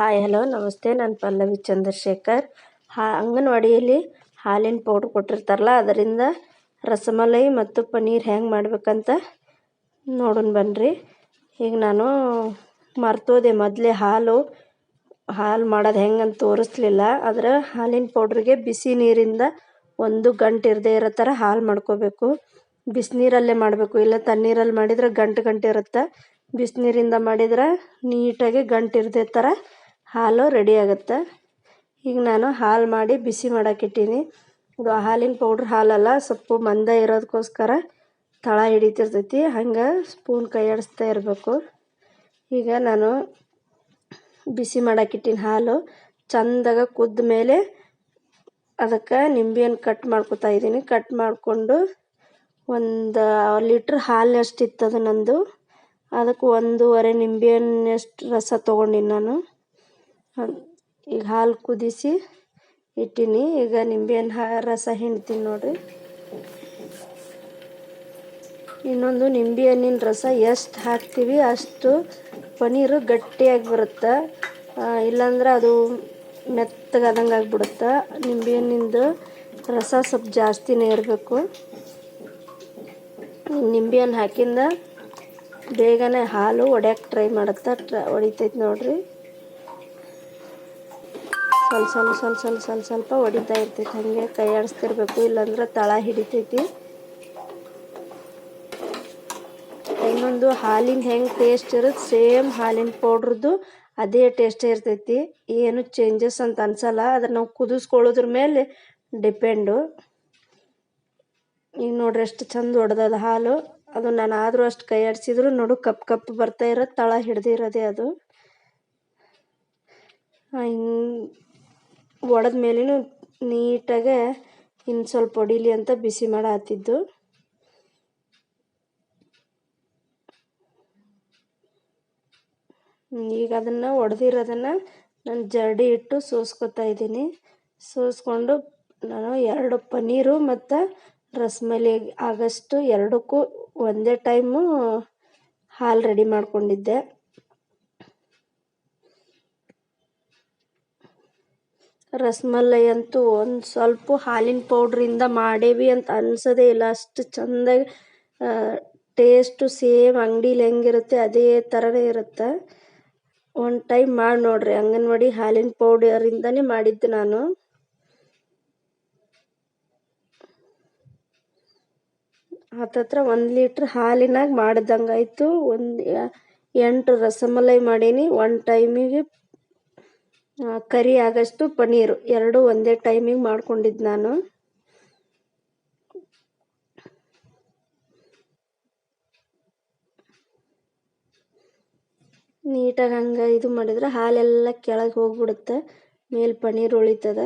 Hi hello ನಮಸ್ತೆ. ನಾನು ಪಲ್ಲವಿ ಚಂದ್ರಶೇಖರ್. ಹಾ, ಅಂಗನವಾಡಿಯಲ್ಲಿ ಹಾಲಿನ ಪೌಡ್ರ್ ಕೊಟ್ಟಿರ್ತಾರಲ್ಲ, ಅದರಿಂದ ರಸಮಲೈ ಮತ್ತು ಪನ್ನೀರ್ ಹೆಂಗೆ ಮಾಡ್ಬೇಕಂತ ನೋಡೋಣ ಬನ್ನಿರಿ ಈಗ ನಾನು ಮರ್ತೋದೆ ಮೊದಲೇ ಹಾಲು ಹಾಲು ಮಾಡೋದು ಹೆಂಗಂತ ತೋರಿಸ್ಲಿಲ್ಲ, ಆದರೆ ಹಾಲಿನ ಪೌಡ್ರಿಗೆ ಬಿಸಿ ನೀರಿಂದ ಒಂದು ಗಂಟೆ ಇರದೇ ಇರೋ ಥರ ಹಾಲು ಮಾಡ್ಕೋಬೇಕು. ಬಿಸಿನೀರಲ್ಲೇ ಮಾಡಬೇಕು. ಇಲ್ಲ ತಣ್ಣೀರಲ್ಲಿ ಮಾಡಿದ್ರೆ ಗಂಟು ಗಂಟು ಇರುತ್ತೆ? ಬಿಸಿನೀರಿಂದ ಮಾಡಿದ್ರೆ ನೀಟಾಗಿ ಗಂಟು ಇರದೇ ಥರ ಹಾಲು ರೆಡಿ ಆಗುತ್ತೆ. ಈಗ ನಾನು ಹಾಲು ಮಾಡಿ ಬಿಸಿ ಮಾಡೋಕ್ಕಿಟ್ಟೀನಿ ಇದು ಹಾಲಿನ ಪೌಡ್ರ್ ಹಾಲಲ್ಲ, ಸ್ವಲ್ಪ ಮಂದ ಇರೋದಕ್ಕೋಸ್ಕರ ತಳ ಹಿಡಿತಿರ್ತೈತಿ. ಹಂಗೆ ಸ್ಪೂನ್ ಕೈಯಾಡಿಸ್ತಾ ಇರಬೇಕು. ಈಗ ನಾನು ಬಿಸಿ ಮಾಡೋಕ್ಕಿಟ್ಟಿನ ಹಾಲು ಚಂದಾಗ ಕುದ್ದ ಮೇಲೆ ಅದಕ್ಕೆ ನಿಂಬೆಯನ್ನು ಕಟ್ ಮಾಡ್ಕೊತಾ ಇದ್ದೀನಿ. ಕಟ್ ಮಾಡಿಕೊಂಡು ಒಂದು ಲೀಟ್ರ್ ಹಾಲು ಅದು ನಂದು? ಅದಕ್ಕೆ ಒಂದೂವರೆ ನಿಂಬೆಹಣ್ಣಷ್ಟು ರಸ ತೊಗೊಂಡಿನಿ ನಾನು. ಈಗ ಹಾಲು ಕುದಿಸಿ ಇಟ್ಟೀನಿ. ಈಗ ನಿಂಬೆಹಣ್ಣು ರಸ ಹಿಂಡ್ತೀನಿ ನೋಡಿರಿ. ಇನ್ನೊಂದು ನಿಂಬೆ ಹಣ್ಣಿನ ರಸ ಎಷ್ಟು ಹಾಕ್ತೀವಿ ಅಷ್ಟು ಪನೀರು ಗಟ್ಟಿಯಾಗಿ ಬರುತ್ತೆ. ಇಲ್ಲಾಂದ್ರೆ ಅದು ಮೆತ್ತಗಾದಂಗೆ ಆಗಿಬಿಡುತ್ತೆ. ನಿಂಬೆಹಣ್ಣಿಂದು ರಸ ಸ್ವಲ್ಪ ಜಾಸ್ತಿನೇ ಇರಬೇಕು. ನಿಂಬೆ ಹಣ್ಣು ಹಾಕಿಂದ ಬೇಗನೆ ಹಾಲು ಒಡೆಯಕ್ಕೆ ಟ್ರೈ ಮಾಡುತ್ತೆ. ಟ್ರ ಹೊಡಿತೈತೆ ನೋಡಿರಿ. ಸ್ವಲ್ಪ ಸ್ವಲ್ಪ ಸ್ವಲ್ಪ ಸ್ವಲ್ಪ ಸ್ವಲ್ಪ ಸ್ವಲ್ಪ ಹೊಡಿತಾ ಇರ್ತೈತೆ, ಹಂಗೆ ಕೈ ಆಡಿಸ್ತಿರ್ಬೇಕು ಇಲ್ಲಾಂದ್ರೆ ತಳ ಹಿಡಿತೈತಿ. ಇನ್ನೊಂದು ಹಾಲಿನ ಹೆಂಗೆ ಟೇಸ್ಟ್ ಇರುತ್ತೆ ಸೇಮ್ ಹಾಲಿನ ಪೌಡ್ರದ್ದು ಅದೇ ಟೇಸ್ಟ್ ಇರ್ತೈತಿ. ಏನು ಚೇಂಜಸ್ ಅಂತ ಅನ್ಸಲ್ಲ ಅದನ್ನು ನಾವು ಕುದಿಸ್ಕೊಳ್ಳೋದ್ರ ಮೇಲೆ ಡಿಪೆಂಡು ಈಗ ನೋಡ್ರಿ ಎಷ್ಟು ಚಂದ ಹೊಡೆದದ ಹಾಲು. ಅದು ನಾನು ಆದರೂ ಅಷ್ಟು ಕೈ ಆಡಿಸಿದ್ರು ನೋಡು, ಕಪ್ ಕಪ್ ಬರ್ತಾ ಇರೋದು ತಳ ಹಿಡ್ದಿರೋದೇ ಅದು. ಹಿಂಗೆ ಒಡೆದ ಮೇಲೂ ನೀಟಾಗೆ ಇನ್ನು ಸ್ವಲ್ಪ ಹೊಡಿಲಿ ಅಂತ ಬಿಸಿ ಮಾಡತ್ತಿದ್ದು ಈಗ ಅದನ್ನು ಒಡೆದಿರೋದನ್ನು ನಾನು ಜರಡಿ ಇಟ್ಟು ಸೋಸ್ಕೊತಾ ಇದ್ದೀನಿ. ಸೋಸ್ಕೊಂಡು ನಾನು ಎರಡು ಪನ್ನೀರು ಮತ್ತು ರಸ್ಮಲಿ ಆಗಷ್ಟು ಎರಡಕ್ಕೂ ಒಂದೇ ಟೈಮು ಹಾಲು ರೆಡಿ ಮಾಡ್ಕೊಂಡಿದ್ದೆ. ರಸ್ಮಲೈ ಅಂತೂ ಒಂದು ಸ್ವಲ್ಪ ಹಾಲಿನ ಪೌಡ್ರಿಂದ ಮಾಡೇವಿ ಅಂತ ಅನ್ಸೋದೇ ಇಲ್ಲ. ಅಷ್ಟು ಚೆಂದಾಗಿ ಟೇಸ್ಟು ಸೇಮ್ ಅಂಗಡೀಲಿ ಹೆಂಗಿರುತ್ತೆ ಅದೇ ಥರನೇ ಇರುತ್ತೆ. ಒಂದು ಟೈಮ್ ಮಾಡಿ ನೋಡ್ರಿ. ಅಂಗನವಾಡಿ ಹಾಲಿನ ಪೌಡರಿಂದನೇ ಮಾಡಿದ್ದು ನಾನು. ಹತ್ತತ್ರ ಒಂದು ಲೀಟ್ರ್ ಹಾಲಿನಾಗ ಮಾಡ್ದಂಗಾಯ್ತು. ಒಂದು ಎಂಟು ರಸಮಲೈ ಮಾಡೀನಿ. ಒನ್ ಟೈಮಿಗೆ ಕರಿ ಆಗಷ್ಟು ಪನ್ನೀರು. ಎರಡು ಒಂದೇ ಟೈಮಿಗೆ ಮಾಡ್ಕೊಂಡಿದ್ದು ನಾನು. ನೀಟಾಗಿ ಹಂಗೆ ಇದು ಮಾಡಿದ್ರೆ ಹಾಲೆಲ್ಲ ಕೆಳಗೆ ಹೋಗ್ಬಿಡುತ್ತೆ. ಮೇಲೆ ಪನ್ನೀರ್ ಉಳಿತದ.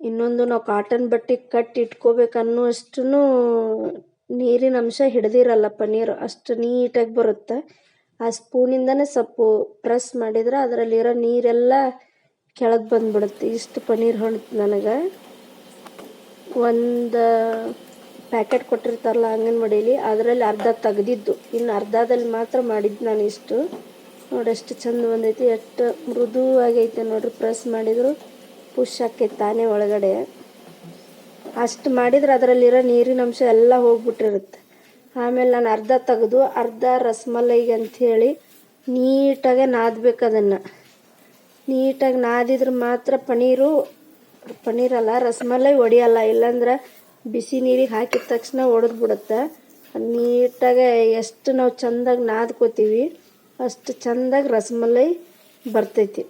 ಇನ್ನೊಂದು ನಾವು ಕಾಟನ್ ಬಟ್ಟೆ ಕಟ್ಟಿ ಇಟ್ಕೋಬೇಕು ಅನ್ನುವಷ್ಟು ನೀರಿನ ಅಂಶ ಹಿಡ್ದಿರಲ್ಲ ಪನ್ನೀರು. ಅಷ್ಟು ನೀಟಾಗಿ ಬರುತ್ತೆ. ಆ ಸ್ಪೂನಿಂದನೇ ಸೊಪ್ಪು ಪ್ರೆಸ್ ಮಾಡಿದ್ರೆ ಅದರಲ್ಲಿರೋ ನೀರೆಲ್ಲ ಕೆಳಗೆ ಬಂದ್ಬಿಡುತ್ತೆ. ಇಷ್ಟು ಪನ್ನೀರ್ ಹೊಣ್ತು ನನಗೆ. ಒಂದು ಪ್ಯಾಕೆಟ್ ಕೊಟ್ಟಿರ್ತಾರಲ್ಲ ಅಂಗನವಾಡಿಯಲ್ಲಿ ಅದರಲ್ಲಿ ಅರ್ಧ ತೆಗೆದಿದ್ದು. ಇನ್ನು ಅರ್ಧದಲ್ಲಿ ಮಾತ್ರ ಮಾಡಿದ್ದು ನಾನು ಇಷ್ಟು. ನೋಡಿ ಎಷ್ಟು ಚಂದ ಬಂದೈತಿ. ಎಷ್ಟು ಮೃದುವಾಗೈತೆ ನೋಡ್ರಿ. ಪ್ರೆಸ್ ಮಾಡಿದ್ರು ಪುಷ್ ಆಕೈತೆ ತಾನೇ ಒಳಗಡೆ. ಅಷ್ಟು ಮಾಡಿದ್ರೆ ಅದರಲ್ಲಿರೋ ನೀರಿನ ಅಂಶ ಎಲ್ಲ ಹೋಗ್ಬಿಟ್ಟಿರುತ್ತೆ. ಆಮೇಲೆ ನಾನು ಅರ್ಧ ತೆಗೆದು ಅರ್ಧ ರಸಮಲೈಗೆ ಅಂಥೇಳಿ ನೀಟಾಗೆ ನಾದಬೇಕು ಅದನ್ನು. ನೀಟಾಗಿ ನಾದಿದ್ರೆ ಮಾತ್ರ ಪನೀರು, ಪನೀರಲ್ಲ, ರಸಮಲೈ ಒಡೆಯಲ್ಲ. ಇಲ್ಲಾಂದ್ರೆ ಬಿಸಿ ನೀರಿಗೆ ಹಾಕಿದ ತಕ್ಷಣ ಒಡೆದು ಬಿಡುತ್ತೆ ನೀಟಾಗೆ ಎಷ್ಟು ನಾವು ಚೆಂದಾಗಿ ನಾದ್ಕೋತೀವಿ, ಅಷ್ಟು ಚೆಂದಾಗಿ ರಸಮಲೈ ಬರ್ತೈತಿ.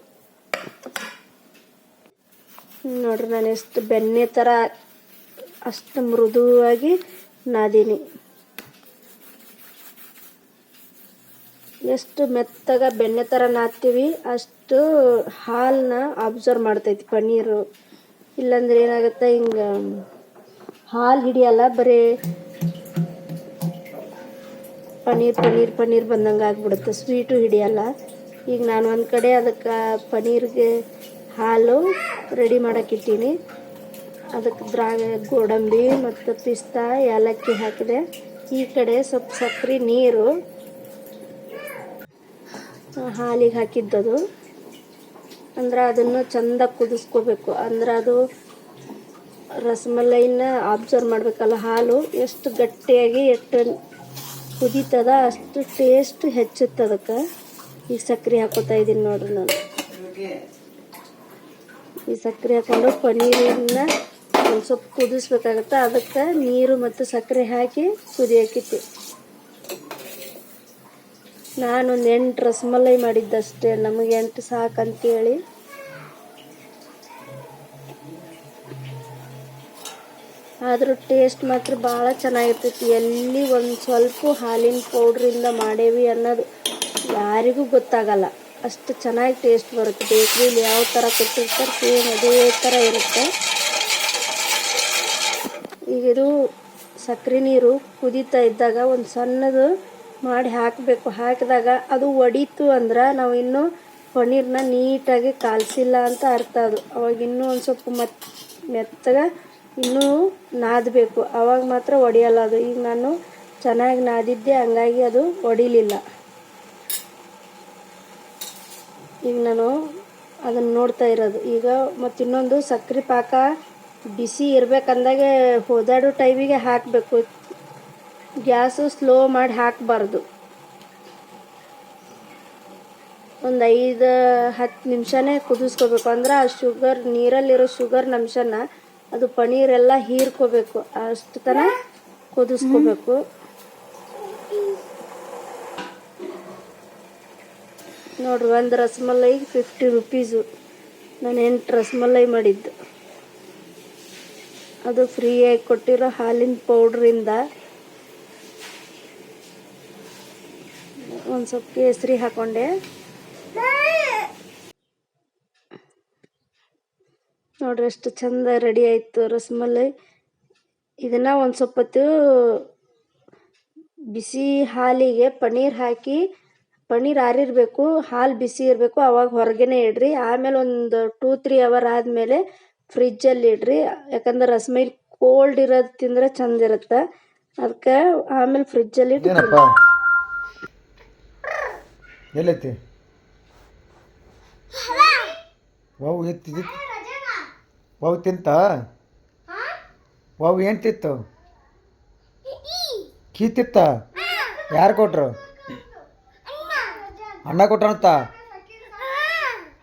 ನೋಡ್ರಿ ನಾನು ಎಷ್ಟು ಬೆಣ್ಣೆ ಥರ ಅಷ್ಟು ಮೃದುವಾಗಿ ನಾದೀನಿ. ಎಷ್ಟು ಮೆತ್ತಗ ಬೆಣ್ಣೆ ಥರ ನಾದ್ತೀವಿ, ಅಷ್ಟು ಹಾಲನ್ನ ಅಬ್ಸರ್ವ್ ಮಾಡ್ತೈತಿ ಪನ್ನೀರು. ಇಲ್ಲಾಂದ್ರೆ ಏನಾಗುತ್ತೆ, ಹಿಂಗೆ ಹಾಲು ಹಿಡಿಯಲ್ಲ, ಬರೀ ಪನ್ನೀರ್ ಪನ್ನೀರ್ ಪನ್ನೀರ್ ಬಂದಂಗೆ ಆಗ್ಬಿಡುತ್ತೆ. ಸ್ವೀಟು ಹಿಡಿಯಲ್ಲ. ಈಗ ನಾನು ಒಂದು ಕಡೆ ಅದಕ್ಕೆ ಪನ್ನೀರ್ಗೆ ಹಾಲು ರೆಡಿ ಮಾಡೋಕ್ಕಿಟ್ಟೀನಿ ಅದಕ್ಕೆ ದ್ರಾಗ ಗೋಡಂಬಿ ಮತ್ತು ಪಿಸ್ತಾ, ಏಲಕ್ಕಿ ಹಾಕಿದೆ. ಈ ಕಡೆ ಸ್ವಲ್ಪ ಸಕ್ಕರೆ ನೀರು ಹಾಲಿಗೆ ಹಾಕಿದ್ದದು. ಅಂದ್ರೆ ಅದನ್ನು ಚಂದ ಕುದಿಸ್ಕೋಬೇಕು. ಅಂದ್ರೆ ಅದು ರಸಮಲೈನ ಅಬ್ಸರ್ವ್ ಮಾಡಬೇಕಲ್ಲ ಹಾಲು, ಎಷ್ಟು ಗಟ್ಟಿಯಾಗಿ ಎಷ್ಟು ಕುದೀತದ ಅಷ್ಟು ಟೇಸ್ಟ್ ಹೆಚ್ಚುತ್ತೆ ಅದಕ್ಕೆ. ಈಗ ಸಕ್ಕರೆ ಹಾಕೋತಾ ಇದ್ದೀನಿ ನೋಡ್ರಿ ನಾನು. ಈ ಸಕ್ಕರೆ ಹಾಕೊಂಡು ಪನ್ನೀರನ್ನ ಒಂದು ಸ್ವಲ್ಪ ಕುದಿಸ್ಬೇಕಾಗತ್ತೆ. ಅದಕ್ಕೆ ನೀರು ಮತ್ತು ಸಕ್ಕರೆ ಹಾಕಿ ಕುದಿಯಾಕಿತ್ತು. ನಾನೊಂದು ಎಂಟು ರಸಮಲೈ ಮಾಡಿದ್ದಷ್ಟೇ, ನಮಗೆ ಎಂಟು ಸಾಕಂತೇಳಿ. ಆದರೂ ಟೇಸ್ಟ್ ಮಾತ್ರ ಭಾಳ ಚೆನ್ನಾಗಿರ್ತೈತಿ. ಎಲ್ಲಿ ಒಂದು ಸ್ವಲ್ಪ ಹಾಲಿನ ಪೌಡ್ರಿಂದ ಮಾಡೇವಿ ಅನ್ನೋದು ಯಾರಿಗೂ ಗೊತ್ತಾಗಲ್ಲ. ಅಷ್ಟು ಚೆನ್ನಾಗಿ ಟೇಸ್ಟ್ ಬರುತ್ತೆ. ಬೇಕ್ರಿಲಿ ಯಾವ ಥರ ಕೊಟ್ಟಿರ್ತಾರೆ ಸೇಮ್ ಅದೇ ಥರ ಇರುತ್ತೆ. ಈಗ ಇದು ಸಕ್ಕರೆ ನೀರು ಕುದೀತಾ ಇದ್ದಾಗ ಒಂದು ಸಣ್ಣದು ಮಾಡಿ ಹಾಕಬೇಕು. ಹಾಕಿದಾಗ ಅದು ಒಡೀತು ಅಂದ್ರೆ ನಾವು ಇನ್ನೂ ಪನ್ನೀರನ್ನ ನೀಟಾಗಿ ಕಾಲಿಸಿಲ್ಲ ಅಂತ ಅರ್ಥ ಅದು. ಅವಾಗ ಇನ್ನೂ ಒಂದು ಸ್ವಲ್ಪ ಮತ್, ಮೆತ್ತಗೆ ಇನ್ನೂ ನಾದಬೇಕು. ಅವಾಗ ಮಾತ್ರ ಒಡೆಯಲ್ಲ ಅದು. ಈಗ ನಾನು ಚೆನ್ನಾಗಿ ನಾದಿದ್ದೆ, ಹಂಗಾಗಿ ಅದು ಒಡಿಲಿಲ್ಲ. ಈಗ ನಾನು ಅದನ್ನು ನೋಡ್ತಾ ಇರೋದು. ಈಗ ಮತ್ತು ಇನ್ನೊಂದು ಸಕ್ಕರೆ ಪಾಕ ಬಿಸಿ ಇರಬೇಕಂದಾಗೆ ಹೋದಾಡೋ ಟೈಮಿಗೆ ಹಾಕಬೇಕು. ಗ್ಯಾಸು ಸ್ಲೋ ಮಾಡಿ ಹಾಕಬಾರ್ದು. ಒಂದು ಐದು, ಹತ್ತು ನಿಮಿಷನೇ ಕುದಿಸ್ಕೋಬೇಕು. ಅಂದ್ರೆ ಆ ಶುಗರ್, ನೀರಲ್ಲಿರೋ ಶುಗರ್ ಅಂಶನ ಅದು ಪನೀರೆಲ್ಲ ಹೀರ್ಕೋಬೇಕು. ಅಷ್ಟು ತನ ಕುದಿಸ್ಕೋಬೇಕು. ನೋಡ್ರಿ, ಒಂದು ರಸಮಲೈ ಫಿಫ್ಟಿ ರುಪೀಸು ನಾನು ಎಂಟು ರಸಮಲೈ ಮಾಡಿದ್ದು. ಅದು ಫ್ರೀಯಾಗಿ ಕೊಟ್ಟಿರೋ ಹಾಲಿನ ಪೌಡ್ರಿಂದ ಒಂದು ಸ್ವಲ್ಪ ಕೇಸರಿ ಹಾಕೊಂಡೆ. ನೋಡ್ರಿ ಎಷ್ಟು ಚಂದ ರೆಡಿ ಆಯಿತು ರಸಮಲೈ. ಇದನ್ನು ಒಂದು ಸ್ವಲ್ಪ ಬಿಸಿ ಹಾಲಿಗೆ ಪನ್ನೀರ್ ಹಾಕಿ ಪನ್ನೀರ್ ಆರಿರಬೇಕು ಹಾಲು ಬಿಸಿ ಇರಬೇಕು ಅವಾಗ ಹೊರಗೇನೆ ಇಡ್ರಿ. ಆಮೇಲೆ ಒಂದು ಟೂ ತ್ರೀ ಅವರ್ ಆದಮೇಲೆ ಫ್ರಿಜ್ಜಲ್ಲಿ ಇಡ್ರಿ. ಯಾಕಂದ್ರೆ ರಸಮೈ ಕೋಲ್ಡ್ ಇರೋದು ತಿಂದ್ರೆ ಚಂದ ಇರುತ್ತೆ. ಅದಕ್ಕೆ ಆಮೇಲೆ ಫ್ರಿಜ್ಜಲ್ಲಿ ಎಲ್ಲೈತಿ? ವಾವು ಎತ್ತಿದ್ದು ವಾವು ತಿಂತ? ವಾವು ಏನು ತಿತ್ತು? ಕೀ ತಿತ್ತ? ಯಾರು ಕೊಟ್ರು? ಅಣ್ಣ ಕೊಟ್ರಂತ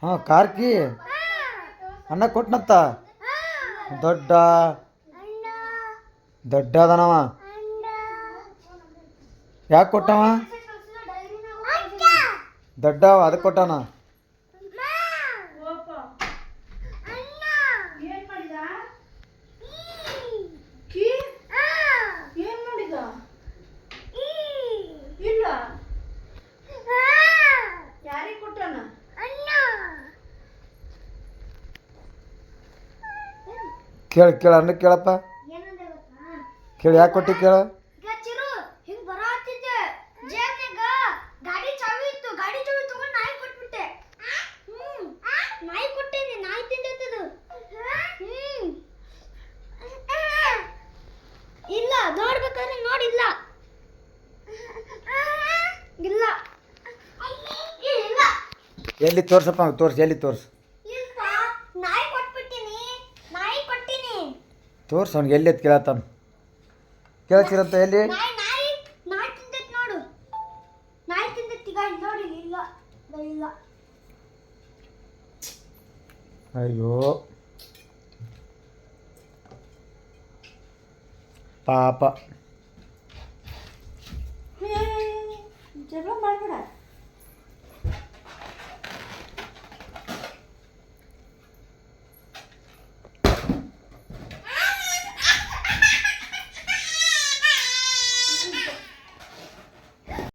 ಹಾಂ. Car key? ಅಣ್ಣ ಕೊಟ್ಟನತ್ತ ದೊಡ್ಡ. ದೊಡ್ಡ ಅದನವ ಯಾಕೆ ಕೊಟ್ಟವ? ದೊಡ್ಡ ಅದಕ್ಕೆ ಕೊಟ್ಟಾನ? ಕೇಳ ಕೇಳ ಅಣ್ಣ ಕೇಳಪ್ಪ. ಕೇಳಿ ಯಾಕೆ ಕೊಟ್ಟಿ ಕೇಳ? ಎಲ್ಲಿ ತೋರ್ಸಪ್ಪ ತೋರ್ಸಿ ಎಲ್ಲಿ ತೋರ್ಸು? ತೋರ್ಸು ಅವ್ನಿಗೆ ಎಲ್ಲಿ ಎತ್ತು ಕೇಳತ್ತಾನ ಕೇಳ್ತಿರಂತ ಎಲ್ಲಿ? ಅಯ್ಯೋ. ಪಾಪ. ಜಗಳ ಮಾಡಬೇಡ.